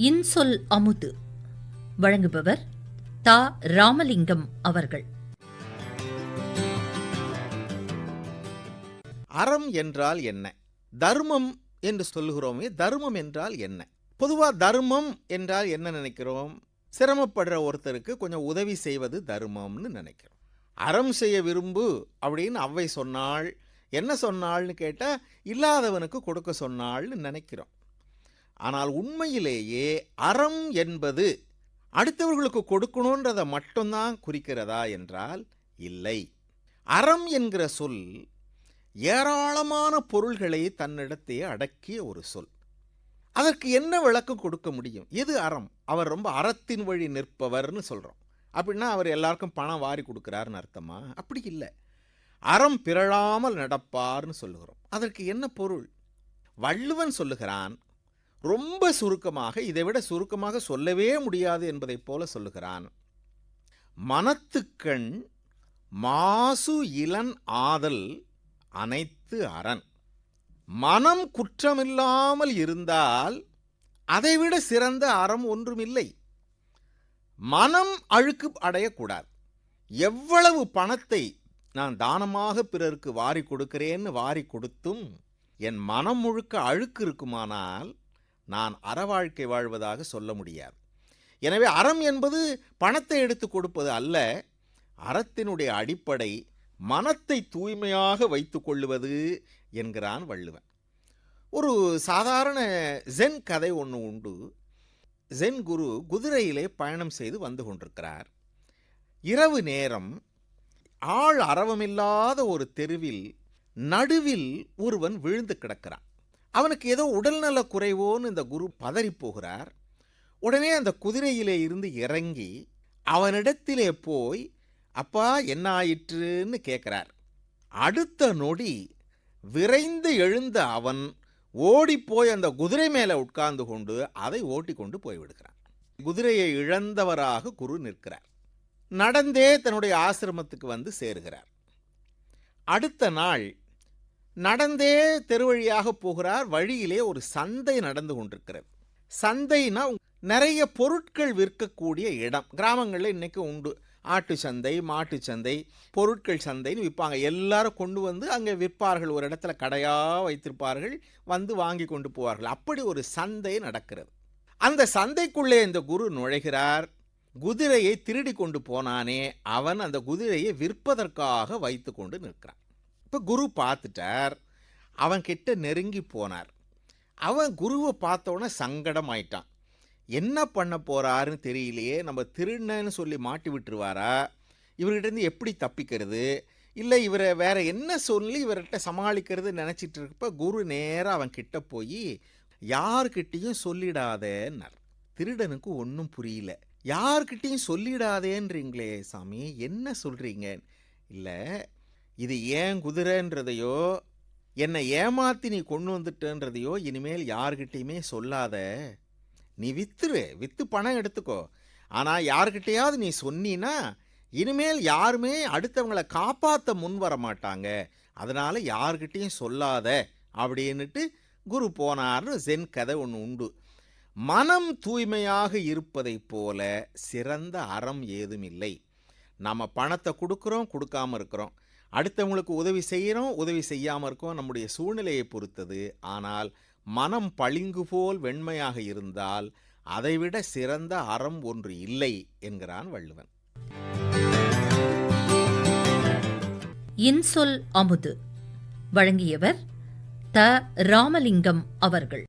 இன்சொல் அமுது. வழங்குபவர் தா. ராமலிங்கம் அவர்கள். அறம் என்றால் என்ன? தர்மம் என்று சொல்லுகிறோமே தர்மம் என்றால் என்ன? பொதுவாக தர்மம் என்றால் என்ன நினைக்கிறோம்? சிரமப்படுற ஒருத்தருக்கு கொஞ்சம் உதவி செய்வது தர்மம்னு நினைக்கிறோம். அறம் செய்ய விரும்பு அப்படின்னு அவ்வை சொன்னாள். என்ன சொன்னாள்னு கேட்டால் இல்லாதவனுக்கு கொடுக்க சொன்னாள்னு நினைக்கிறோம். ஆனால் உண்மையிலேயே அறம் என்பது அடுத்தவர்களுக்கு கொடுக்கணுன்றதை மட்டும்தான் குறிக்கிறதா என்றால் இல்லை. அறம் என்கிற சொல் ஏராளமான பொருள்களை தன்னிடத்தே அடக்கிய ஒரு சொல். அதற்கு என்ன விளக்கம் கொடுக்க முடியும்? எது அறம்? அவர் ரொம்ப அறத்தின் வழி நிற்பவர்னு சொல்கிறோம் அப்படின்னா அவர் எல்லாருக்கும் பணம் வாரி கொடுக்குறாருன்னு அர்த்தமா? அப்படி இல்லை. அறம் பிறழாமல் நடப்பார்னு சொல்லுகிறோம். அதற்கு என்ன பொருள்? வள்ளுவன் சொல்லுகிறான் ரொம்ப சுருக்கமாக இதைவிட சுருக்கமாக சொல்லவே முடியாது என்பதைப் போல சொல்லுகிறான். மனத்துக்கண் மாசு இளன் ஆதல் அனைத்து அரண். மனம் குற்றமில்லாமல் இருந்தால் அதைவிட சிறந்த அறம் ஒன்றுமில்லை. மனம் அழுக்கு அடையக்கூடாது. எவ்வளவு பணத்தை நான் தானமாக பிறருக்கு வாரி கொடுக்கிறேன்னு வாரி கொடுத்தும் என் மனம் முழுக்க அழுக்கு இருக்குமானால் நான் அற வாழ்க்கை வாழ்வதாக சொல்ல முடியாது. எனவே அறம் என்பது பணத்தை எடுத்து கொடுப்பது அல்ல அறத்தினுடைய அடிப்படை மனத்தை தூய்மையாக வைத்து கொள்ளுவது என்கிறான் வள்ளுவன். ஒரு சாதாரண ஜென் கதை ஒன்று உண்டு. ஜென் குரு குதிரையிலே பயணம் செய்து வந்து கொண்டிருக்கிறார். இரவு நேரம் ஆள் அரவமில்லாத ஒரு தெருவில் நடுவில் ஒருவன் விழுந்து கிடக்கிறான். அவனுக்கு ஏதோ உடல்நல குறைவோன்னு இந்த குரு பதறி போகிறார். உடனே அந்த குதிரையிலே இருந்து இறங்கி அவனிடத்திலே போய் அப்பா என்ன ஆயிற்றுன்னு கேட்குறார். அடுத்த நொடி விரைந்து எழுந்த அவன் ஓடிப்போய் அந்த குதிரை மேலே உட்கார்ந்து கொண்டு அதை ஓட்டி கொண்டு போய்விடுகிறான். குதிரையை இழந்தவராக குரு நிற்கிறார். நடந்தே தன்னுடைய ஆசிரமத்துக்கு வந்து சேருகிறார். அடுத்த நாள் நடந்தே தெருவழியாக போகிறார். வழியிலே ஒரு சந்தை நடந்து கொண்டிருக்கிறது. சந்தைனா நிறைய பொருட்கள் விற்கக்கூடிய இடம். கிராமங்களில் இன்னைக்கு உண்டு. ஆட்டு சந்தை மாட்டு சந்தை பொருட்கள் சந்தைன்னு விற்பாங்க. எல்லாரும் கொண்டு வந்து அங்கே விற்பார்கள். ஒரு இடத்துல கடையாக வைத்திருப்பார்கள். வந்து வாங்கி கொண்டு போவார்கள். அப்படி ஒரு சந்தை நடக்கிறது. அந்த சந்தைக்குள்ளே இந்த குரு நுழைகிறார். குதிரையை திருடி கொண்டு போனானே. அவன் அந்த குதிரையை விற்பதற்காக வைத்து கொண்டு நிற்கிறான். இப்போ குரு பார்த்துட்டார். அவன்கிட்ட நெருங்கி போனார். அவன் குருவை பார்த்தோன்னே சங்கடம் ஆயிட்டான் என்ன பண்ண போகிறாருன்னு தெரியலையே. நம்ம திருநன்னு சொல்லி மாட்டி விட்டுருவாரா? இவர்கிட்டருந்து எப்படி தப்பிக்கிறது? இல்லை இவரை வேற என்ன சொல்லி இவர்கிட்ட சமாளிக்கிறது நினச்சிட்டு இருக்கப்ப குரு நேராக அவன் கிட்ட போய் யார்கிட்டேயும் சொல்லிடாதேன்னார். திருடனுக்கு ஒன்றும் புரியல. யார்கிட்டேயும் சொல்லிடாதேன்றீங்களே சாமி என்ன சொல்கிறீங்க இல்லை இது ஏன் குதிரைன்றதையோ என்னை ஏமாத்தி நீ கொண்டு வந்துட்டேன்றதையோ இனிமேல் யார்கிட்டையுமே சொல்லாத. நீ வித்துரு வித்து பணம் எடுத்துக்கோ. ஆனால் யார்கிட்டையாவது நீ சொன்னீன்னா இனிமேல் யாருமே அடுத்தவங்களை காப்பாற்ற முன் வர மாட்டாங்க. அதனால் யார்கிட்டையும் சொல்லாத அப்படின்னுட்டு குரு போனார்னு ஜென் கதை ஒன்று உண்டு. மனம் தூய்மையாக இருப்பதைப் போல சிறந்த அறம் ஏதும் இல்லை நம்ம பணத்தை கொடுக்குறோம் கொடுக்காம இருக்கிறோம். அடுத்தவங்களுக்கு உதவி செய்கிறோம் உதவி செய்யாமல் இருக்கோம் நம்முடைய சூழ்நிலையை பொறுத்தது. ஆனால் மனம் பளிங்கு போல் வெண்மையாக இருந்தால் அதைவிட சிறந்த அறம் ஒன்று இல்லை என்கிறான் வள்ளுவன். இன்சொல் அமுது. வழங்கியவர் த. ராமலிங்கம் அவர்கள்.